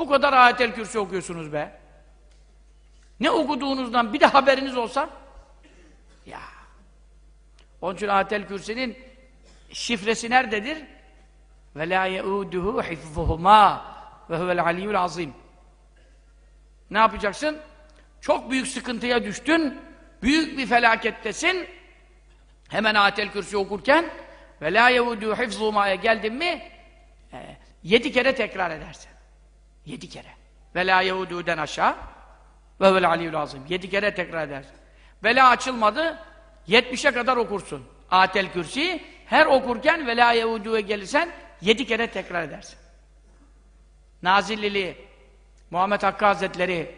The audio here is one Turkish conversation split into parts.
Bu kadar ayetel kürsi okuyorsunuz be. Ne okuduğunuzdan bir de haberiniz olsa ya. Onun için ayetel kürsinin şifresi nerededir? Ve la yeuduhu hifzuhuma ve huvel aliyyul azim. Ne yapacaksın? Çok büyük sıkıntıya düştün, büyük bir felakettesin. Hemen ayetel kürsi okurken ve la yeuduhu hifzuhuma'ya geldin mi e, yedi kere tekrar edersin. Yedi kere. Ve la yehudu'den aşağı ve vel aliyyul azim. Yedi kere tekrar edersin. Bela açılmadı, yetmişe kadar okursun. Atel kürsi her okurken ve la yehudu'ya gelirsen yedi kere tekrar edersin. Nazillili Muhammed Hakkı Hazretleri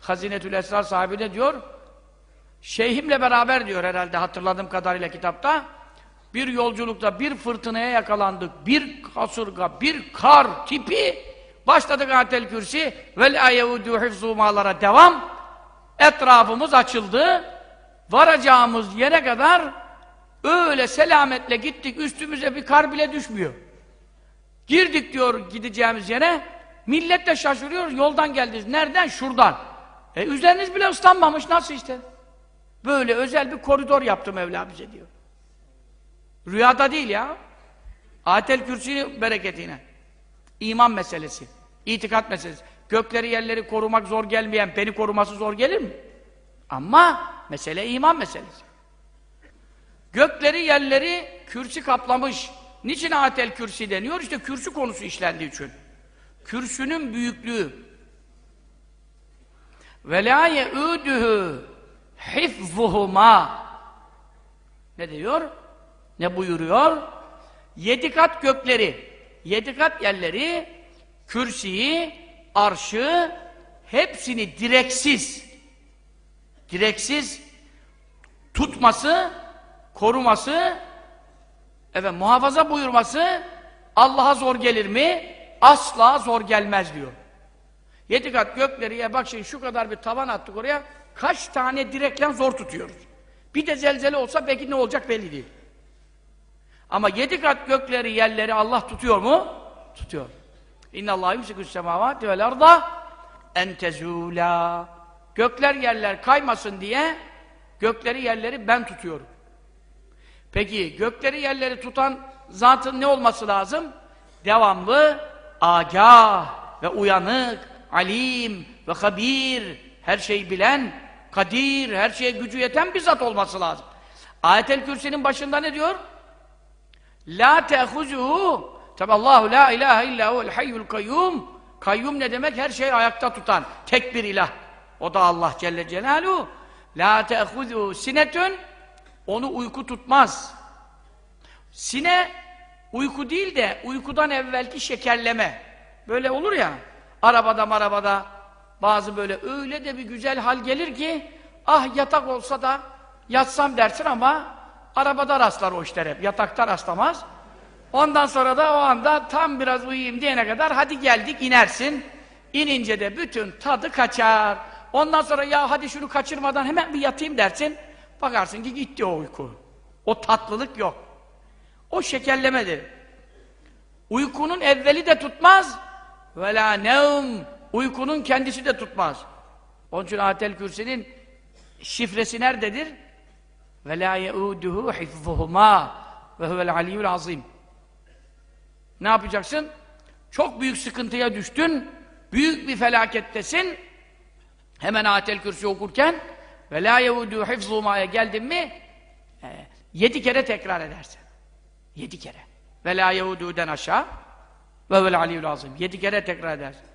Hazinetül Esrar sahibine diyor Şeyhimle beraber diyor herhalde hatırladığım kadarıyla kitapta bir yolculukta bir fırtınaya yakalandık. Bir kasırga, bir kar tipi başladık atel kürsi ve la yehudu hifzumalara devam etrafımız açıldı. Varacağımız yere kadar öyle selametle gittik. Üstümüze bir kar bile düşmüyor. Girdik diyor gideceğimiz yere. Millet de şaşırıyor. Yoldan geldiniz. Nereden? Şuradan. E üzeriniz bile ıslanmamış. Nasıl işte? Böyle özel bir koridor yaptı Mevla bize diyor. Rüyada değil ya. Ayetel Kürsi bereketine. İman meselesi. itikat meselesi. Gökleri yerleri korumak zor gelmeyen beni koruması zor gelir mi? Ama mesele iman meselesi. Gökleri yerleri kürsi kaplamış. Niçin ayetel kürsi deniyor? İşte kürsü konusu işlendiği için. Kürsünün büyüklüğü. Ve la ye'uduhu hifzuhuma ne diyor? Ne buyuruyor? Yedi kat gökleri, yedi kat yerleri, kürsiyi, arşı, hepsini direksiz, direksiz tutması, koruması, evet muhafaza buyurması Allah'a zor gelir mi? Asla zor gelmez diyor. Yedi kat gökleri ya bak şimdi şu kadar bir tavan attık oraya, kaç tane direkle zor tutuyoruz. Bir de zelzele olsa belki ne olacak belli değil. Ama yedi kat gökleri, yerleri Allah tutuyor mu? Tutuyor. İnna Allah yumsikus semavati vel arda en. Gökler yerler kaymasın diye gökleri yerleri ben tutuyorum. Peki gökleri yerleri tutan zatın ne olması lazım? Devamlı agah ve uyanık, alim ve habir, her şeyi bilen, kadir, her şeye gücü yeten bir zat olması lazım. Ayetel Kürsi'nin başında ne diyor? La tehuzuhu Tabi Allahu la ilahe illa huvel hayyul kayyum Kayyum ne demek? Her şeyi ayakta tutan tek bir ilah. O da Allah Celle Celaluhu. La tehuzuhu sinetün onu uyku tutmaz. Sine uyku değil de uykudan evvelki şekerleme. Böyle olur ya arabada marabada bazı böyle öyle de bir güzel hal gelir ki ah yatak olsa da yatsam dersin ama arabada rastlar o işler hep. Yatakta rastlamaz. Ondan sonra da o anda tam biraz uyuyayım diyene kadar hadi geldik inersin. İnince de bütün tadı kaçar. Ondan sonra ya hadi şunu kaçırmadan hemen bir yatayım dersin. Bakarsın ki gitti o uyku. O tatlılık yok. O şekerlemedir. Uykunun evveli de tutmaz. Ve la nevm. Uykunun kendisi de tutmaz. Onun için Ayetel Kürsi'nin şifresi nerededir? Ve la yeuduhu hifzuhuma ve huvel aliyyul azim. Ne yapacaksın? Çok büyük sıkıntıya düştün, büyük bir felakettesin. Hemen Ayetel Kürsi okurken ve la yehudu hifzuma'ya geldin mi e, yedi kere tekrar edersin. Yedi kere. Ve la yehudu'den aşağı ve vel aliyyul azim. Yedi kere tekrar edersin.